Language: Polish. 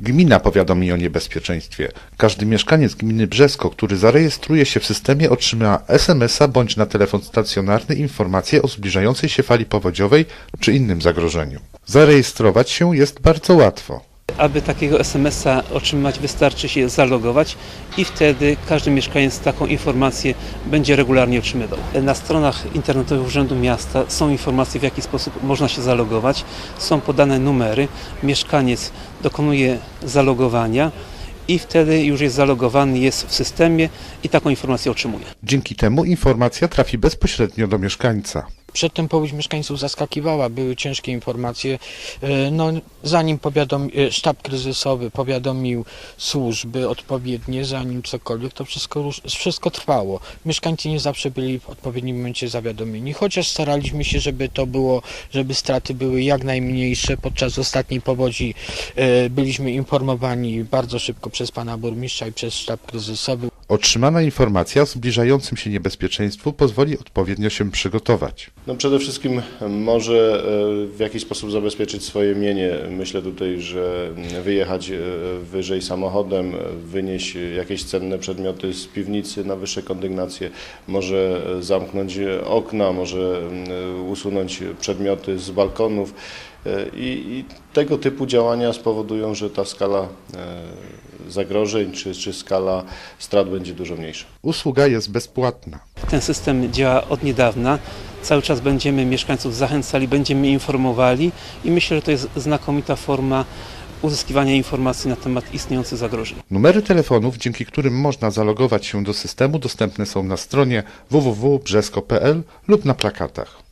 Gmina powiadomi o niebezpieczeństwie. Każdy mieszkaniec gminy Brzesko, który zarejestruje się w systemie otrzyma SMS-a bądź na telefon stacjonarny informację o zbliżającej się fali powodziowej czy innym zagrożeniu. Zarejestrować się jest bardzo łatwo. Aby takiego SMS-a otrzymać, wystarczy się zalogować i wtedy każdy mieszkaniec taką informację będzie regularnie otrzymywał. Na stronach internetowych Urzędu Miasta są informacje, w jaki sposób można się zalogować. Są podane numery. Mieszkaniec dokonuje zalogowania i wtedy już jest zalogowany, jest w systemie i taką informację otrzymuje. Dzięki temu informacja trafi bezpośrednio do mieszkańca. Przedtem powódź mieszkańców zaskakiwała, były ciężkie informacje. E, No, zanim e, sztab kryzysowy powiadomił służby odpowiednie, zanim cokolwiek, to wszystko, wszystko trwało. Mieszkańcy nie zawsze byli w odpowiednim momencie zawiadomieni, chociaż staraliśmy się, żeby to było, żeby straty były jak najmniejsze. Podczas ostatniej powodzi e, byliśmy informowani bardzo szybko przez pana burmistrza i przez sztab kryzysowy. Otrzymana informacja o zbliżającym się niebezpieczeństwu pozwoli odpowiednio się przygotować. No przede wszystkim może e, w jakiś sposób zabezpieczyć swoje mienie. Myślę tutaj, że wyjechać e, wyżej samochodem, e, wynieść jakieś cenne przedmioty z piwnicy na wyższe kondygnacje, może e, zamknąć okna, może e, usunąć przedmioty z balkonów. E, I, I tego typu działania spowodują, że ta skala e, zagrożeń czy, czy skala strat będzie dużo mniejsza. Usługa jest bezpłatna. Ten system działa od niedawna. Cały czas będziemy mieszkańców zachęcali, będziemy informowali i myślę, że to jest znakomita forma uzyskiwania informacji na temat istniejących zagrożeń. Numery telefonów, dzięki którym można zalogować się do systemu, dostępne są na stronie www.brzesko.pl lub na plakatach.